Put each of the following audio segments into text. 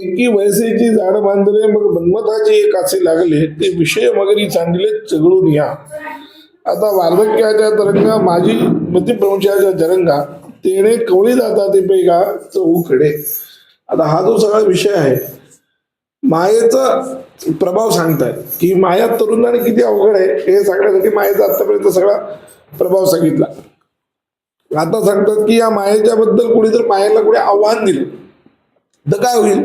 एकी वैसेची झाड बांधले मग मन्मथाचे एक असे लागले ते विषय मगरी चांगले चगळून या. आता वार्धक्याच्या तरंगा माझी मतिप्रवंशाच्या जरंगा तेने कवळी जाता ते पैगा चौकडे आता हा जो सगळा विषय आहे मायेचा प्रभाव सांगताय की माया तरुणाने किती अवघड आहे हे सांगण्यासाठी मायेचा आतापर्यंत सगळा प्रभाव सांगितला. आता सांगतात की या मायेच्या बद्दल कुणी जर मायेला कुणी आव्हान दिलं. तर काय होईल?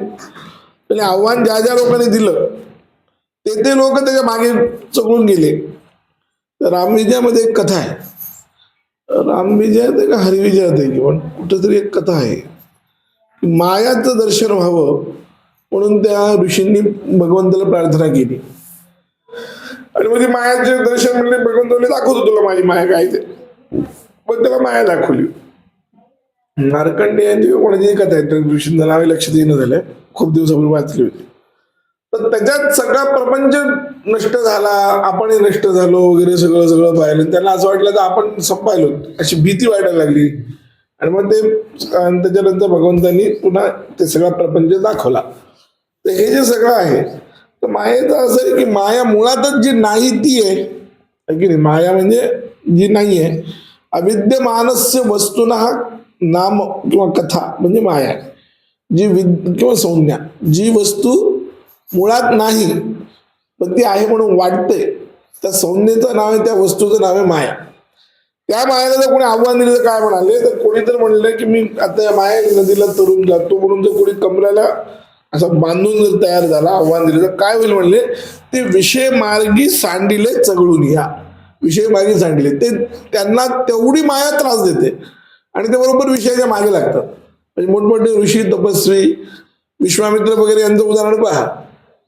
आणि आव्हान ज्या ज्या लोकांनी दिलं ते ते लोक त्याच्यामागे चढून गेले. तर रामविजयामध्ये एक कथा आहे. रामविजयात ते का हरिविजयात आहे पण कुठंतरी एक कथा आहे. मायाचं दर्शन व्हावं म्हणून त्या ऋषींनी भगवंताला प्रार्थना केली. आणि मग ती मायाचे दर्शन म्हणजे भगवंताला दाखवतो तुला माझी माया काय ते. पण त्याला माया दाखवली. नारकंडे यांची कोणाची कथा आहे. त्या ऋषींना नावे लक्षात येणं झालंय खूप दिवसापूर्वी वाचली होती. तर त्याच्यात सगळा प्रपंच नष्ट झाला. आपणही नष्ट झालो. वगैरे सगळं सगळं पाहिलं. त्यांना असं वाटलं तर आपण संपायलो. अशी भीती वाटायला लागली. आणि मग ते त्याच्यानंतर भगवंतांनी पुन्हा ते सगळा प्रपंच दाखवला. तर हे जे सगळं आहे तर मायेचं असं आहे की माया मुळातच जी नाही ती आहे की नाही? माया म्हणजे जी नाही आहे अविद्यमानस्य वस्तूना नाम किंवा कथा म्हणजे माया. आहे. जी विद किंवा संज्ञा जी वस्तू मुळात नाही पण ती आहे म्हणून वाटते त्या संज्ञेचं नाव आहे त्या वस्तूचं नाव आहे माया. त्या मायाला जर कोणी आव्हान दिलं तर काय म्हणाले तर कोणी तर म्हणलं की मी आता या माया नदीला तरुण जातो म्हणून जर कोणी कमऱ्याला असं बांधून जर तयार झाला आव्हान दिलं तर काय होईल म्हणले ते विषय मार्गी सांडिले चगळून या. विषय मार्गी सांडिले. ते त्यांना तेवढी माया त्रास देते. आणि ते बरोबर विषयाच्या मागे लागतात. म्हणजे मोठमोठे ऋषी तपस्वी विश्वामित्र वगैरे यांचं उदाहरण पहा.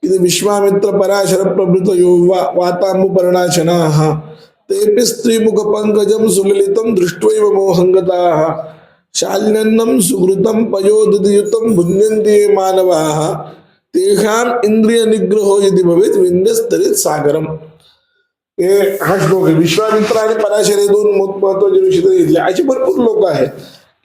की ते विश्वामित्र पराशर प्रभृत यो वा वातांबू पर्णाशना हा तेपि स्त्रीमुख पंकजम सुललितम दृष्ट्वैव मोहंगता शाल्यन्नम सुहृतम पयोदयुतम भुन्यन्ति मानवा तेषाम इंद्रिय निग्रहो यदि भवेत विंध्यस्तरित सागरम। हे हा श्लोक आहे विश्वामित्र आणि पराशर हे दोन महत्त्वाचे ऋषी घेतले. असे भरपूर लोक आहेत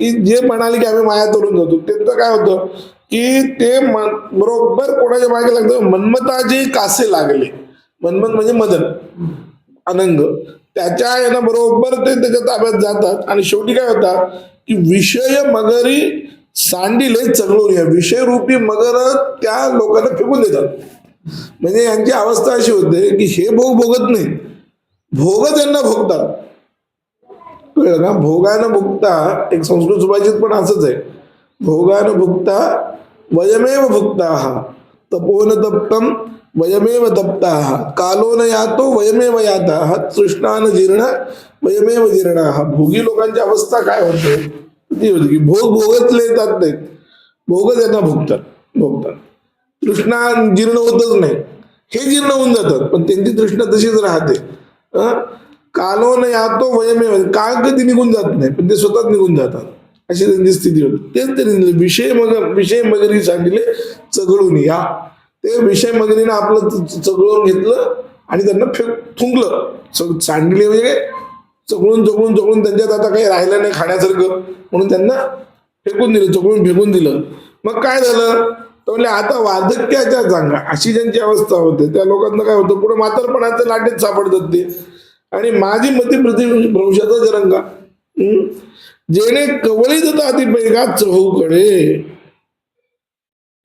की जे म्हणाले की आम्ही माया तोडून जातो. त्यांचं काय होतं की ते बरोबर कोणाच्या मागे लागतं? मन्मताचे कासे लागले. मन्मत म्हणजे मदन अनंग. त्याच्या यानं बरोबर ते त्याच्या ताब्यात जातात. आणि शेवटी काय होतात की विषय मगरी सांडिले चगळून या विषयरूपी मगर त्या लोकांना फेकून देतात. म्हणजे यांची अवस्था अशी होते की हे भोग भोगत नाही. भोग त्यांना भोगतात. कळलं ना भोगानं भुगता एक संस्कृत सुभाषित पण असंच आहे. भोगानं भुगता वयमेव भुगता तपोन तप्तम वयमेव तप्ता. कालो न यातो वयमेव याता. तृष्णान जीर्ण वयमेव जीर्ण. भोगी लोकांची अवस्था काय होते? ती होती की भोग भोगतले येतात नाहीत भोग त्यांना भोगतात. भोगतात. तृष्णा जीर्ण होतच नाही. हे जीर्ण होऊन जातात पण त्यांची तृष्णा तशीच राहते. कालो न यातो वयमेव काळ कधी निघून जात नाही पण ते स्वतःच निघून जातात. अशी त्यांची स्थिती होती. तेच त्यांनी विषय मग विषय मगरी सांगितले चघळून या. ते विषय मगरीनं आपलं चघळून घेतलं आणि त्यांना फेक थुंकलं. सग सांडले म्हणजे काय? चगळून चगळून त्यांच्यात आता काही राहिलं नाही खाण्यासारखं. म्हणून त्यांना फेकून दिलं चघळून फेकून दिलं. मग काय झालं? तर म्हणले आता वार्धक्याच्या जागा. अशी ज्यांची अवस्था होते त्या लोकांना काय होतं पुढे म्हातारपणाच्या लाटेत सापडतात ते आणि माझी मती भ्रंशाचा जरंगा. रंगा जेणे कवळी जाता अति पैगा चहूकडे.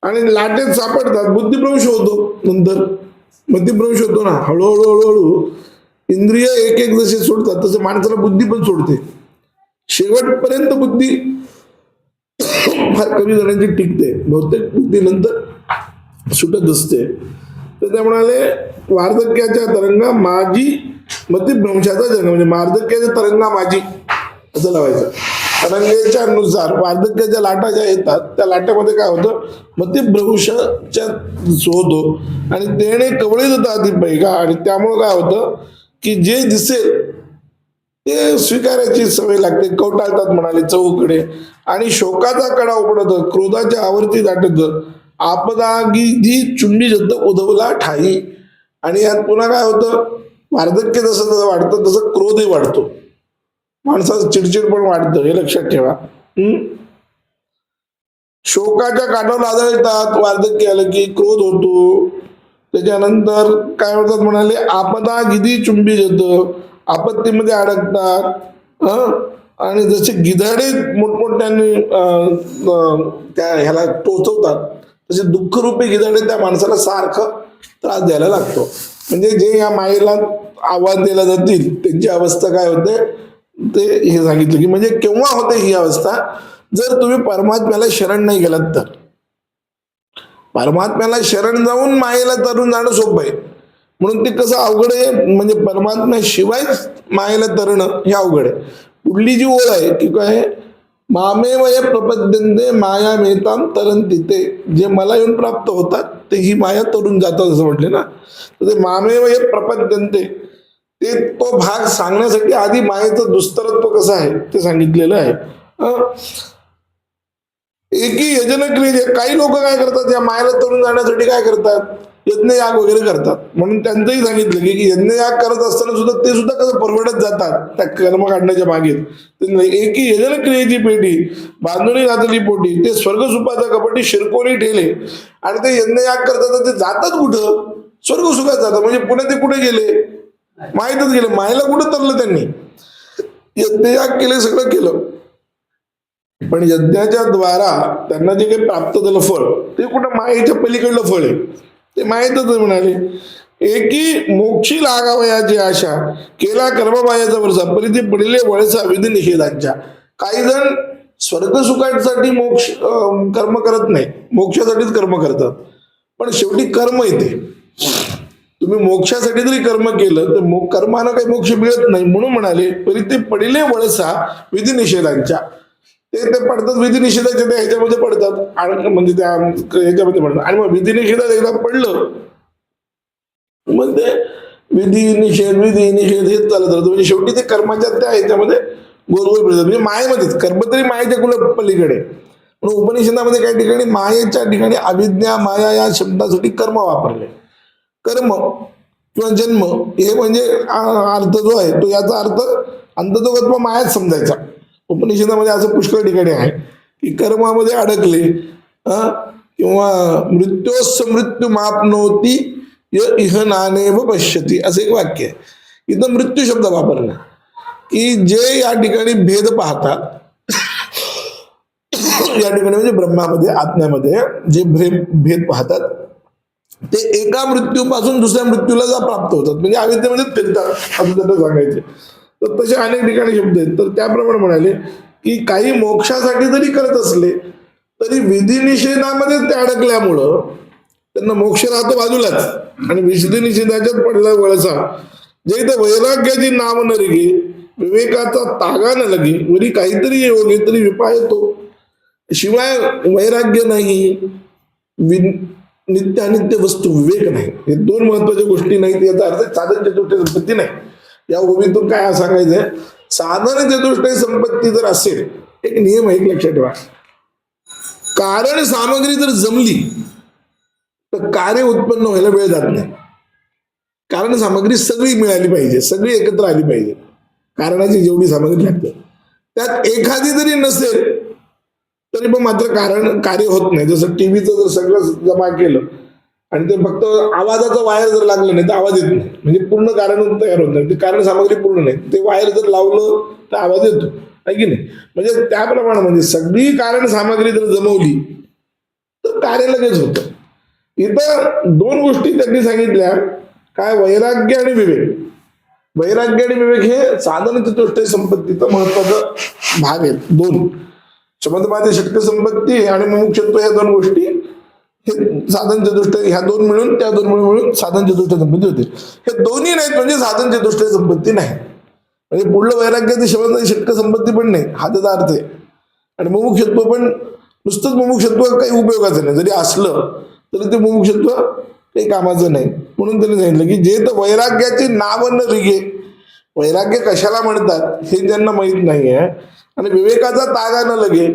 आणि लाटेत सापडतात बुद्धिभ्रंश होतो नंतर. बुद्धिभ्रंश होतो ना हळूहळू हळूहळू इंद्रिय एक एक जसे सोडतात तसं माणसाला बुद्धी पण सोडते. शेवटपर्यंत बुद्धी फार कमी जणांची टिकते बहुतेक. बुद्धी नंतर सुटत असते. तर ते म्हणाले वार्धक्याच्या तरंगा माझी मतिभ्रंशाचा जन्म. म्हणजे वार्धक्याच्या तरंगा माझी असं लावायचं. तरंगेच्या नुसार वार्धक्याच्या लाटा ज्या येतात त्या लाटामध्ये काय होतं? मतिभ्रंशाच्या होतो. आणि देणे कवळी जातात ती पैका आणि त्यामुळं काय होतं? की जे दिसेल ते स्वीकारायची सवय लागते. कवटाळतात म्हणाले चौकडे. आणि शोकाचा कडा उपडत क्रोधाच्या आवर्ती दाटत आपदागी चुंबी जद्द उधवला ठाई. आणि यात पुन्हा काय होतं? वार्धक्य जसं जसं वाढतं तसं क्रोधही वाढतो. माणसाचं चिडचिड पण वाढतं हे लक्षात ठेवा. हम्म? शोकाच्या काठावर आदळतात. वार्धक्य आलं की क्रोध होतो. त्याच्यानंतर काय म्हणतात म्हणाले? आपदा गिदी चुंबी घेत आपत्तीमध्ये अडकतात आणि जसे गिधाडे मोठमोठ्याने त्या ह्याला टोचवतात तसे दुःखरूपी गिधाडे त्या माणसाला सारखं त्रास द्यायला लागतो. म्हणजे जे या मायेला आवाज दिला जातील त्यांची अवस्था काय होते ते हे सांगितलं की म्हणजे केव्हा होते ही अवस्था? जर तुम्ही परमात्म्याला शरण नाही गेलात तर. परमात्म्याला शरण जाऊन मायेला तरून जाणं सोपं आहे. म्हणून ते कसं अवघड आहे म्हणजे परमात्म्याशिवाय मायेला तरणं हे अवघड आहे. पुढली जी ओळ आहे की काय मामेवय प्रपद्यंते माया मेहताम तरण तिथे जे मला येऊन प्राप्त होतात ते ही माया तरून जातात असं म्हटले ना? तर ते मामेवय प्रपद्यंते. ते तो भाग सांगण्यासाठी आधी मायेचं दुस्तरत्व कसं आहे ते सांगितलेलं आहे. एकी यजन क्रिये काही लोक काय करतात या मायाला तरुण जाण्यासाठी काय करतात? यज्ञयाग वगैरे करतात. म्हणून त्यांचंही सांगितलं की की यज्ञयाग करत असताना सुद्धा ते सुद्धा कसं परवडत जातात त्या कर्म काढण्याच्या मागे एकी यजन क्रियेची पेटी बांधुनी घातली पोटी ते स्वर्गसुपाचा कपटी शिरकोनी ठेले. आणि ते यज्ञयाग करतात ते जातात कुठं? स्वर्गसुखात जातात. म्हणजे पुणे ते कुठे गेले? माहीतच गेले. मायला कुठं तरलं त्यांनी? यज्ञयाग केले सगळं केलं. पण यज्ञाच्या द्वारा त्यांना जे काही प्राप्त झालं फळ ते कुठं मायेच्या पलीकडलं फळ आहे? ते माहीतच म्हणाले. एकी मोक्षी लागावयाची आशा केला कर्मबायाचा वरचा परी ते पडले वळसा विधी निषेधांच्या. काही जण स्वर्ग सुखासाठी मोक्ष कर्म करत नाही. मोक्षासाठीच कर्म करतात. पण शेवटी कर्म येते. तुम्ही मोक्षासाठी जरी कर्म केलं तर मो कर्मानं काही मोक्ष मिळत नाही म्हणून म्हणाले परी ते पडिले वळसा विधी निषेधांच्या. ते ते पडतात विधी निषेधाच्या त्या ह्याच्यामध्ये पडतात. आणि म्हणजे त्या ह्याच्यामध्ये पडतात. आणि मग विधी निषेधात एकदा पडलं मग ते विधी निषेध विधी निषेध हेच चालत राहतो. म्हणजे शेवटी ते कर्माच्या त्या ह्याच्यामध्ये गोलगोल पडतात म्हणजे मायेमध्येच कर्म तरी मायेच्या कुठे पलीकडे. पण उपनिषदामध्ये काही ठिकाणी मायेच्या ठिकाणी अविज्ञा माया या शब्दासाठी कर्म वापरले. कर्म किंवा जन्म हे म्हणजे अर्थ जो आहे तो याचा अर्थ अंततोगत्व मायाच समजायचा. उपनिषदामध्ये असं पुष्कळ ठिकाणी आहे की कर्मामध्ये अडकले किंवा मृत्योस मृत्यू मापनोती इह नानेव पश्यती असं एक वाक्य आहे. इथं मृत्यू शब्द वापरला. की जे या ठिकाणी भेद पाहतात या ठिकाणी म्हणजे ब्रह्मामध्ये आत्म्यामध्ये जे भेद भेद पाहतात ते एका मृत्यूपासून दुसऱ्या मृत्यूला जा प्राप्त होतात. म्हणजे अविद्येमध्ये फिरतात. असं त्यांना सांगायचे. तर तसे अनेक ठिकाणी शब्द आहेत. तर त्याप्रमाणे म्हणाले की काही मोक्षासाठी जरी करत असले तरी विधिनिषेधामध्ये ते अडकल्यामुळं त्यांना मोक्ष राहतो बाजूलाच. आणि विधी निषेधाच्याच पडला वळसा जे इथं वैराग्याची नाव न रिगे विवेकाचा तागा न लगे वरी काहीतरी योगे तरी विपाय येतो. शिवाय वैराग्य नाही वि- नित्य वस्तू विवेक नाही. हे दोन महत्त्वाच्या गोष्टी नाहीत याचा अर्थ साधन चतुष्टय संपत्ती नाही. या ओवीतून काय सांगायचंय? साधन चतुष्टय संपत्ती जर असेल एक नियम आहे एक लक्षात ठेवा. कारण सामग्री जर जमली तर कार्य उत्पन्न व्हायला वेळ जात नाही. कारण सामग्री सगळी मिळाली पाहिजे सगळी एकत्र आली पाहिजे. कारणाची जेवढी सामग्री लागते. त्यात एखादी जरी नसेल तरी पण मात्र कारण कार्य होत नाही. जसं टीव्हीचं जर सगळं जमा केलं आणि ते फक्त आवाजाचं वायर जर लागलं नाही तर आवाज येत नाही. म्हणजे पूर्ण कारण तयार होत नाही ते कारण सामग्री पूर्ण नाही. ते वायर जर लावलं तर आवाज येतो. आहे की नाही? म्हणजे त्याप्रमाणे म्हणजे सगळी कारण सामग्री जर जमवली तर कार्य लगेच होतं. इथं दोन गोष्टी त्यांनी सांगितल्या. काय? वैराग्य आणि विवेक. वैराग्य आणि विवेक हे साधन चतुष्टय संपत्तीचा महत्त्वाचा भाग आहेत. दोन. शब्दमाते षटक संपत्ती आणि मुमुक्षत्व या दोन गोष्टी हे साधन चतुष्टय ह्या दोन मिळून त्या दोन मिळून मिळून साधन चतुष्टय संपत्ती होते. हे दोन्ही नाहीत म्हणजे साधन चतुष्टय संपत्ती नाही. म्हणजे पुढलं वैराग्याची शब्द षटक संपत्ती पण नाही. हा त्याचा अर्थ आहे. आणि मुमुक्षत्व पण नुसतंच मुमुक्षत्व काही उपयोगाचं नाही. जरी असलं तरी ते मुमुक्षत्व काही कामाचं नाही. म्हणून त्यांनी सांगितलं की जे तर वैराग्याचे नाव न रिगे. वैराग्य कशाला म्हणतात हे ज्यांना माहीत नाही आहे आणि विवेकाचा तागा न लगे.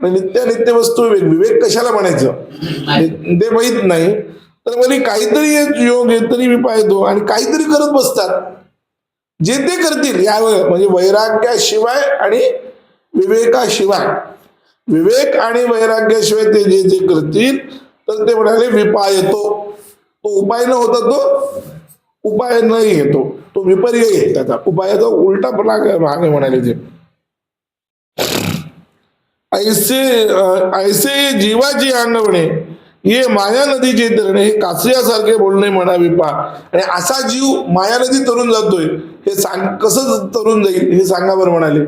नित्य नित्य वस्तू विवेक विवेक कशाला म्हणायचं? ते माहीत नाही. तर मला काहीतरी योग तरी मी पाहतो. आणि काहीतरी करत बसतात. जे ते करतील यावेळेस म्हणजे वैराग्याशिवाय आणि विवेकाशिवाय. विवेक आणि वैराग्याशिवाय ते जे जे करतील तर ते म्हणाले विपाय येतो. तो उपाय न होता तो उपाय नाही येतो. तो विपर्य आहे त्याचा. उपायाचा उलटा भाग आहे म्हणाले ते. ऐसे ऐसे जीवाची अंगवणे हे माया नदीचे तरणे हे कासऱ्यासारखे बोलणे म्हणा विपा आणि असा जीव माया नदी तरुण जातोय हे सांग कसं तरुण जाईल हे सांगा बरं म्हणाले.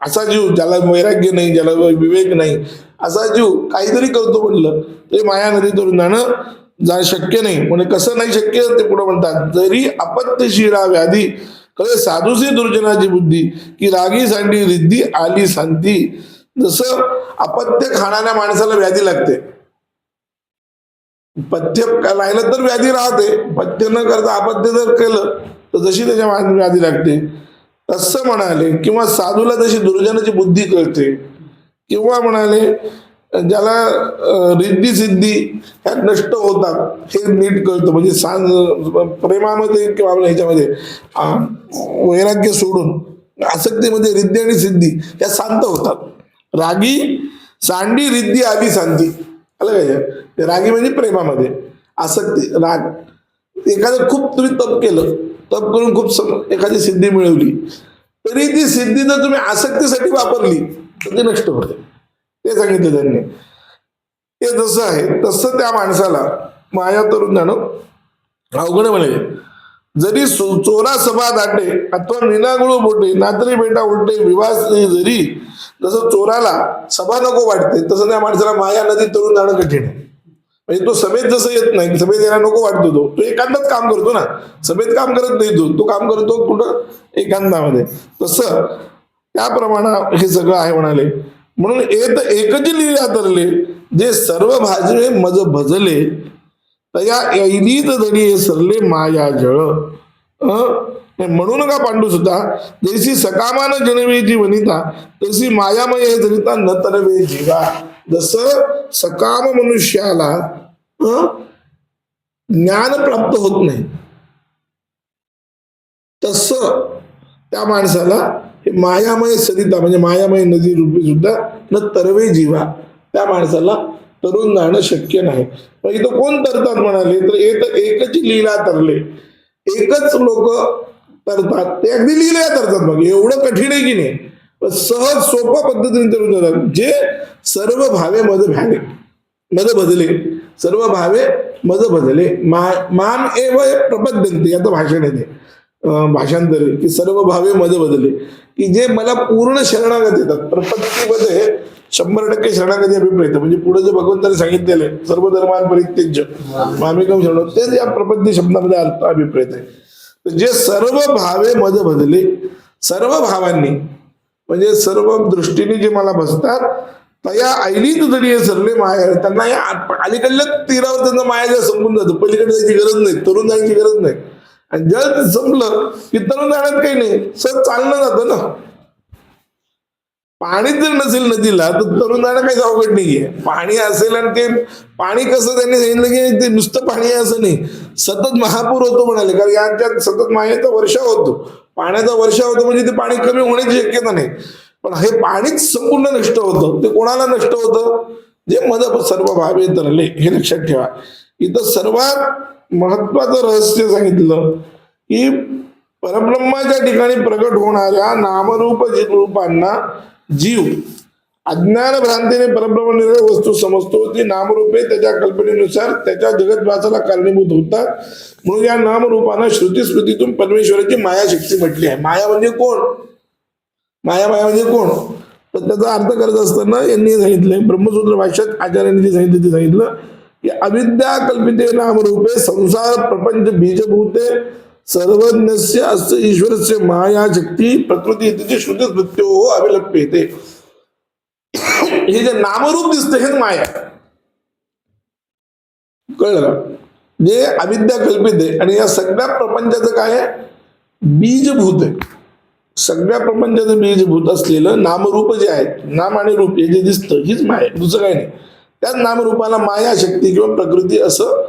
असा जीव ज्याला वैराग्य नाही ज्याला विवेक नाही असा जीव काहीतरी करतो म्हणलं ते माया नदी तरुण जाणं जा शक्य नाही. म्हणजे कसं नाही शक्य? ते पुढे म्हणतात जरी अपत्यशिरा व्याधी कळे साधूसी दुर्जनाची बुद्धी की रागी सांडी रिद्धी आली शांती जसं अपत्य खाणाऱ्या माणसाला व्याधी लागते. पथ्य राहिलं तर व्याधी राहते. पथ्य न करता अपत्य जर केलं तर जशी त्याच्यामागे व्याधी लागते. तसं म्हणाले किंवा साधूला जशी दुर्जनाची बुद्धी कळते किंवा म्हणाले ज्याला रिद्धी सिद्धी ह्या नष्ट होतात हे नीट कळतं. म्हणजे सांज प्रेमामध्ये किंवा आपल्या ह्याच्यामध्ये वैराग्य सोडून आसक्तीमध्ये रिद्धी आणि सिद्धी ह्या शांत होतात. रागी सांडी रिद्धी आदी सांधी. आलं काय रागी म्हणजे प्रेमामध्ये. आसक्ती राग. एखादं खूप तुम्ही तप केलं तप करून खूप एखादी सिद्धी मिळवली तरी ती सिद्धी जर तुम्ही आसक्तीसाठी वापरली तर ती नष्ट होते. ते सांगितलं त्यांनी. ते जसं आहे तसं त्या माणसाला माया तरुण जाणं अवघड म्हणे. जरी चोरा सभा दाटे अथवा निनागुळू बोटे नातरी बेटा उलटे विवास जरी जसं चोराला सभा नको वाटते तसं त्या माणसाला माया नदी तरुण जाणं कठीण आहे. म्हणजे तो सभेत जसं येत नाही सभेत यायला नको वाटतो तो. तो एकांतात काम करतो ना. सभेत काम करत नाही तो. तो काम करतो कुठं? एकांतामध्ये तसं त्याप्रमाणे हे सगळं आहे म्हणाले. म्हणून येत एकच लिहिल्या तरले जे सर्व भाजले मज भजले तया ऐलीत जरी हे सरले माया जळ. म्हणून का पांडू सुद्धा. जैसी सकामान जनवेची वनिता तशी मायामय हे जनिता न तरवे जीवा. जसं सकाम मनुष्याला ज्ञान प्राप्त होत नाही तस त्या माणसाला हे मायामय सरिता म्हणजे मायामय नदी रूपी सुद्धा न तरवे जीवा. त्या माणसाला तरुण जाणं शक्य नाही. मग इथं कोण तरतात म्हणाले? तर एक एकच लीला तरले. एकच लोक तरतात. ते अगदी लीला तरतात मग एवढं कठीण आहे की नाही? सहज सोप्या पद्धतीने तरुण जातात. जे सर्व भावे मध भ्याले. मद बदले सर्व भावे मज बदले मा- माम एव प्रपद्यंते याचं भाषण आहे ते भाषांतर की सर्व भावे मध्ये बदले की जे मला पूर्ण शरणागत येतात प्रपत्तीमध्ये शंभर टक्के शरणागती अभिप्रेत म्हणजे पुढे जे भगवंताने आहे सर्व धर्मान परित्यज्य मामिकम शरण तेच या प्रपत्ती शब्दामध्ये अर्थ अभिप्रेत आहे. तर जे सर्व भावे मध बदले सर्व भावांनी म्हणजे सर्व दृष्टीने जे मला बसतात तया आईली जरी सरले माया त्यांना या अलीकडल्या तीरावर त्यांना माया जर संपून जातं. पलीकडे जायची गरज नाही तरुण जायची गरज नाही. आणि जर संपलं की तरुण जाण्यात काही नाही सर चालणं जातं ना. पाणी जर नसेल नदीला तर तरुण जाणं काही अवघड नाहीये. पाणी असेल आणि ते पाणी कसं त्यांनी सांगितलं की ते नुसतं पाणी आहे असं नाही. सतत महापूर होतो म्हणाले कारण यांच्यात सतत मायाचा वर्षा होतो. पाण्याचा वर्षा होतो म्हणजे ते पाणी कमी होण्याची शक्यता नाही. पण हे पाणीच संपूर्ण नष्ट होतं. ते कोणाला नष्ट होतं? जे मद सर्व भावे तरले हे लक्षात ठेवा. इथं सर्वात महत्वाचं रहस्य सांगितलं की परब्रह्माच्या ठिकाणी प्रकट होणाऱ्या नामरूप रूपांना जीव अज्ञान भ्रांतीने परब्रह्म निर्णय वस्तू समजतो ती नामरूपे त्याच्या कल्पनेनुसार त्याच्या जगतवासाला कारणीभूत होतात. म्हणून या नामरूपानं श्रुती स्मृतीतून परमेश्वराची माया शक्ती म्हटली आहे. माया म्हणजे कोण? माया माया म्हणजे कोण? तर त्याचा अर्थ करत असताना यांनी सांगितलंय. ब्रह्मसूत्र भाषेत आचार्यांनी जे सांगितलं ते सांगितलं अविद्या कल्पिते नामरूपे संसार प्रपंच बीजभूते सर्वज्ञस्य अस्य ईश्वरस्य माया शक्ती प्रकृती तिची शुद्ध मृत्यू हो अभिलप्यते हे जे नामरूप दिसते हे माया। कळलं? जे अविद्या कल्पित आहे आणि या सगळ्या प्रपंचाचं काय आहे? बीजभूत आहे. सगळ्या प्रपंचाचं बीजभूत असलेलं नामरूप जे आहे नाम आणि रूप हे जे दिसतं हीच माया दुसरं काय नाही. त्याच नामरूपाला माया शक्ती किंवा प्रकृती असं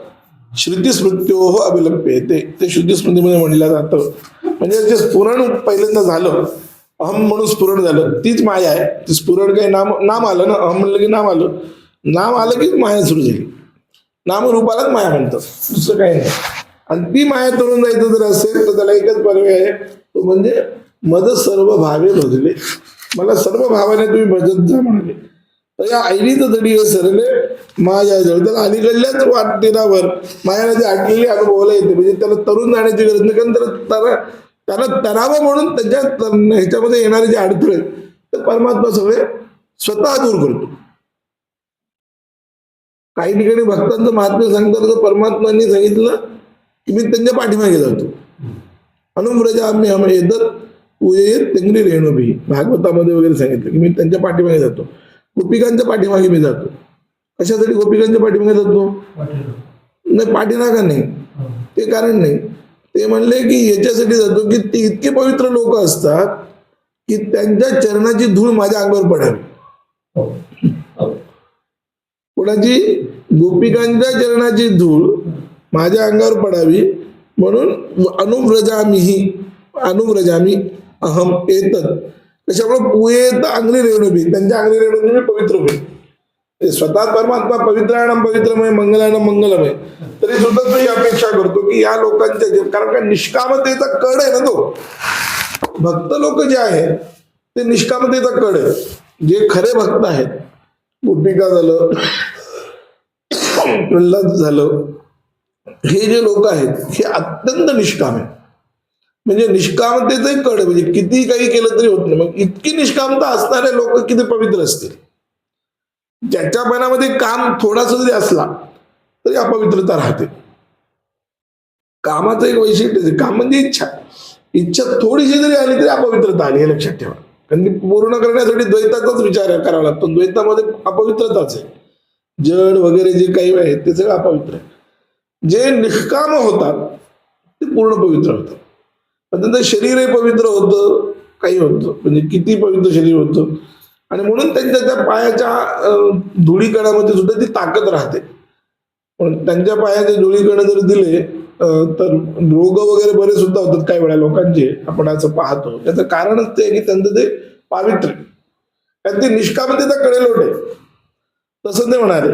श्रुतीस्मृत्यो हो अभिलंब येते ते श्रुतीस्मृतीमध्ये म्हणलं जातं. म्हणजे जे स्फुरण पहिल्यांदा झालं अहम म्हणून स्फुरण झालं तीच माया आहे. ती स्फुरण काही नाम नाम आलं ना अहम म्हणलं की नाम आलं. नाम आलं की माया सुरू झाली. नामरूपालाच माया म्हणतात. दुसरं काही नाही. आणि ती माया तरुण जायचं जर असेल तर त्याला एकच पर्याय आहे. तो म्हणजे मद सर्व भावे भजले. मला सर्व भावाने तुम्ही भजत जा म्हणाले. या ऐरीत तडी सरले माझ्या जवळ त्याला अलीकडल्याच वाटेनावर मायाला जे आटलेली अनुभवाला येते म्हणजे त्याला तरुण जाण्याची गरज नाही. कारण त्याला त्याला त्याला तणावं म्हणून त्याच्या ह्याच्यामध्ये येणारे जे अडथळे ते परमात्मा सगळे स्वतः दूर करतो. काही ठिकाणी भक्तांचं महात्म्य सांगताना तर परमात्मांनी सांगितलं की मी त्यांच्या पाठीमागे जातो. अनुव्रजा आम्ही आम्ही येतात. उये तेंगरी रेणुभी. भागवतामध्ये वगैरे सांगितलं की मी त्यांच्या पाठीमागे जातो. गोपिकांच्या पाठीमागे मी जातो. कशासाठी गोपिकांच्या पाठीमागे जातो? नाही पाठीनाका नाही? ते कारण नाही. ते म्हणले की याच्यासाठी जातो की ते इतके पवित्र लोक असतात की त्यांच्या चरणाची धूळ माझ्या अंगावर पडावी कोणाची? गोपिकांच्या चरणाची धूळ माझ्या अंगावर पडावी. म्हणून अनुव्रजामीही अनुव्रजामी अहम येतात त्याच्यामुळे पुयेत अंगली रेणुबी त्यांच्या अंगली रेणून म्हणजे पवित्र होईल ते स्वतः परमात्मा पवित्रायणम पवित्रमय मंगलायणम मंगलमय तरी सुद्धा तो ही अपेक्षा करतो की या लोकांच्या कारण काय निष्कामतेचा कड आहे ना तो. भक्त लोक जे आहेत ते निष्कामतेचा कड आहे. जे खरे भक्त आहेत गोपिका झालं प्रल्हाद झालं हे जे लोक आहेत हे अत्यंत निष्काम आहे. म्हणजे निष्कामतेचाही कड म्हणजे किती काही केलं तरी होत नाही. मग इतकी निष्कामता असणारे लोक किती पवित्र असतील? ज्याच्या मनामध्ये काम थोडासा जरी असला तरी अपवित्रता राहते. कामाचं एक वैशिष्ट्य काम म्हणजे इच्छा. इच्छा थोडीशी जरी आली तरी अपवित्रता आली हे लक्षात ठेवा. कारण ती पूर्ण करण्यासाठी द्वैताचाच विचार करावा लागतो. द्वैतामध्ये अपवित्रताच आहे. जड वगैरे जे काही आहे ते सगळं अपवित्र आहे. जे निष्काम होतात ते पूर्ण पवित्र होतात. पण त्यांचं शरीरही पवित्र होतं काही होतं. म्हणजे किती पवित्र शरीर होतं. आणि म्हणून त्यांच्या त्या पायाच्या धुळीकणामध्ये सुद्धा ती ताकद राहते. पण त्यांच्या पायाचे धुळीकण जर दिले तर रोग वगैरे बरे सुद्धा होतात काही वेळा लोकांचे. आपण असं पाहतो. त्याचं कारणच ते की त्यांचं ते पावित्र्य. कारण ते निष्कामतेचा कडेलोट आहे. तसं ते म्हणाले.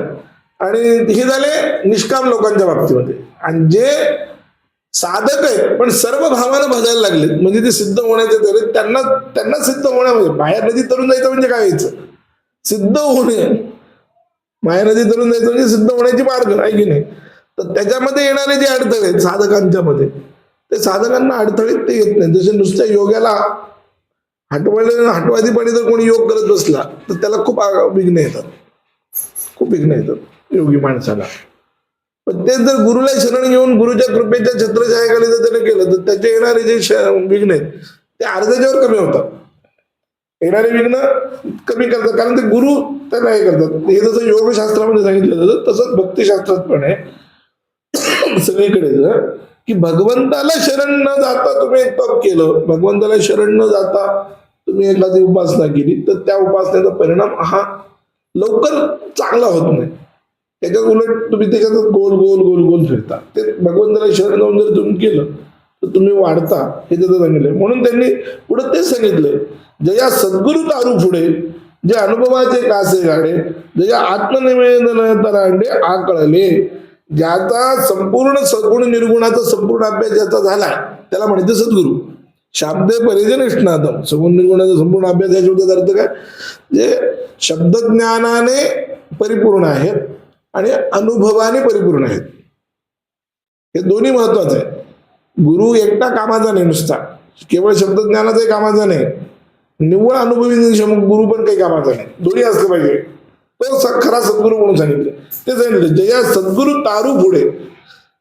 आणि हे झाले निष्काम लोकांच्या बाबतीमध्ये. आणि जे साधक आहेत पण सर्व भावानं भजायला लागलेत म्हणजे ते सिद्ध होण्याचे तरी त्यांना त्यांना सिद्ध होण्या म्हणजे बाहेर नदी तरुण जायचं म्हणजे काय व्हायचं? सिद्ध होणे. बाहेर नदी तरुण जायचं म्हणजे सिद्ध होण्याची मार्ग आहे की नाही? तर त्याच्यामध्ये येणारे जे अडथळे आहेत साधकांच्या मध्ये ते साधकांना अडथळे ते येत नाही जसे नुसत्या योग्याला हटवायला हटवादीपणे जर कोणी योग करत बसला तर त्याला खूप विघ्न येतात. खूप विघ्न येतात योगी माणसाला. पण ते जर गुरुला शरण घेऊन गुरुच्या कृपेच्या छत्रछायाखाली जर त्याने केलं तर त्याचे येणारे जे विघ्न आहेत ते अर्ध्याच्यावर कमी होतात. येणारे विघ्न कमी करतात. कारण ते गुरु त्यांना हे करतात. हे जसं योगशास्त्रामध्ये सांगितलं जातं तसंच भक्तिशास्त्रात पण आहे. सगळीकडे की भगवंताला शरण न जाता तुम्ही एक तप केलं भगवंताला शरण न जाता तुम्ही एखादी उपासना केली तर त्या उपासनेचा परिणाम हा लवकर चांगला होत नाही. त्याच्यात उलट तुम्ही त्याच्यात गोल गोल गोल गोल फिरता. ते भगवंताला शरण जाऊन जर तुम्ही केलं तर तुम्ही वाढता हे त्याचं सांगितलंय. म्हणून त्यांनी पुढे तेच सांगितलंय. जया सद्गुरु तारू पुढे जे अनुभवाचे कासे गाडे जया आत्मनिवेदन तरांडे आकळले. ज्याचा संपूर्ण सद्गुण निर्गुणाचा संपूर्ण अभ्यास ज्याचा झाला त्याला म्हणते सद्गुरू. शब्द परिजन इष्णादम सगुण निर्गुणाचा संपूर्ण अभ्यास या शब्दाचा अर्थ काय? जे शब्दज्ञानाने परिपूर्ण आहेत आणि अनुभवाने परिपूर्ण आहेत. हे दोन्ही महत्वाचं आहे. गुरु एकटा कामाचा नाही नुसता. केवळ शब्दज्ञानाचाही कामाचा नाही. निव्वळ अनुभवी गुरु पण काही कामाचा नाही. दोन्ही असलं पाहिजे. तो खरा सद्गुरू म्हणून सांगितलं. ते सांगितलं जया सद्गुरू तारू पुढे.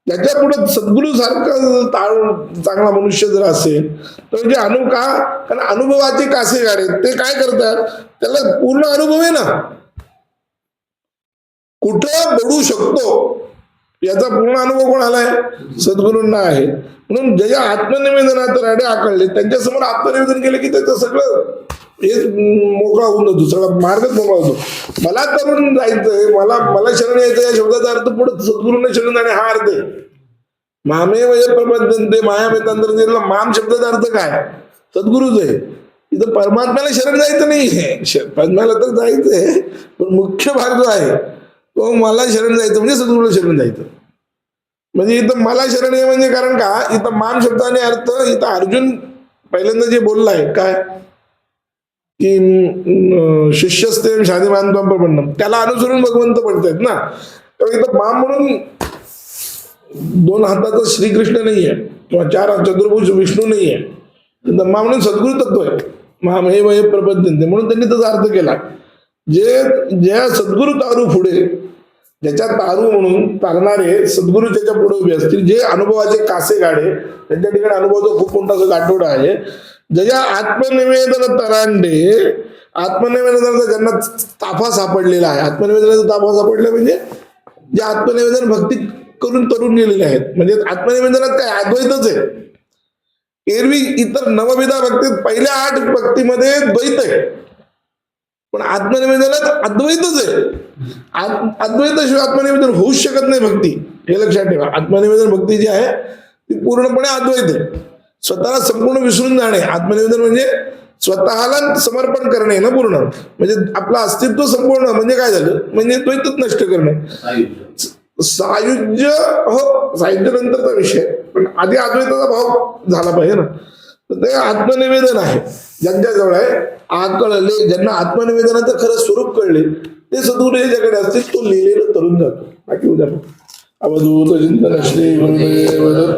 त्याच्या पुढे सद्गुरू सारखा ताळू चांगला मनुष्य जर असेल तर जे अनु का कारण अनुभवाचे कासे आहेत ते काय करतात? त्याला पूर्ण अनुभव आहे ना. कुठं घडू शकतो? याचा पूर्ण अनुभव कोण आलाय? सद्गुरूंना आहे. म्हणून ज्या आत्मनिवेदनात राडे आकळले त्यांच्यासमोर आत्मनिवेदन केले की त्याचं सगळं हे मोकळा होऊन जातो. सगळा मार्गच मोकळा होतो. मला करून जायचंय मला मला शरण यायचं या शब्दाचा अर्थ पुढे सद्गुरूंना शरण जाणे हा अर्थ आहे. मामे वय प्रबंधन ते माया वेदांतर माम शब्दाचा अर्थ काय? सद्गुरूच आहे. इथं परमात्म्याला शरण जायचं नाही श- परमात्म्याला तर जायचंय. पण मुख्य भाग जो आहे तो मला शरण जायचं म्हणजे सद्गुरूला शरण जायचं. म्हणजे इथं मला शरण आहे म्हणजे कारण का? इथं मान शब्दाने अर्थ इथं अर्जुन पहिल्यांदा जे बोललाय काय? की अं, शिष्यस्ते शादी मानपण त्याला अनुसरून भगवंत पडतायत ना? तेव्हा इथं माम म्हणून दोन हाताचा श्रीकृष्ण नाही आहे किंवा चार चतुर्भुज विष्णू नाही आहे इथं मा म्हणून सद्गुरु तत्व आहे. माम हे वय म्हणून त्यांनी त्याचा अर्थ केला. जे ज्या सद्गुरु तारू पुढे ज्याच्यात तारू म्हणून तारणारे सद्गुरू त्याच्या पुढे उभे असतील जे अनुभवाचे कासे गाडे त्यांच्या ठिकाणी अनुभवाचा खूप मोठा गाठोडा आहे. ज्याच्या आत्मनिवेदन तरांडे आत्मनिवेदनाचा ज्यांना ताफा सापडलेला आहे आत्मनिवेदनाचा ताफा सापडला म्हणजे जे आत्मनिवेदन भक्ती करून तरुण गेलेले आहेत. म्हणजे आत्मनिवेदनात काय अद्वैतच आहे. एरवी इतर नवविधा भक्तीत पहिल्या आठ भक्तीमध्ये द्वैत आहे. पण आत्मनिवेदनात अद्वैतच आहे. अद्वैताशिवाय आत्मनिवेदन होऊच शकत नाही भक्ती. हे लक्षात ठेवा. आत्मनिवेदन भक्ती जी आहे ती पूर्णपणे अद्वैत आहे. स्वतःला संपूर्ण विसरून जाणे. आत्मनिवेदन म्हणजे स्वतःला समर्पण करणे ना पूर्ण. म्हणजे आपलं अस्तित्व संपूर्ण. म्हणजे काय झालं? म्हणजे द्वैतच नष्ट करणे. सायुज्य हो सायुज्य नंतरचा विषय. पण आधी अद्वैताचा भाव झाला पाहिजे ना. आत्मनिवेदन आहे. ज्यांच्या जवळ आहे आकळले ज्यांना आत्मनिवेदनाचं खरं स्वरूप कळले ते सदुर ज्याकडे असतील तो लिहिलेलं तरुण जातो. बाकी उद्या अवधूत चिंतन श्री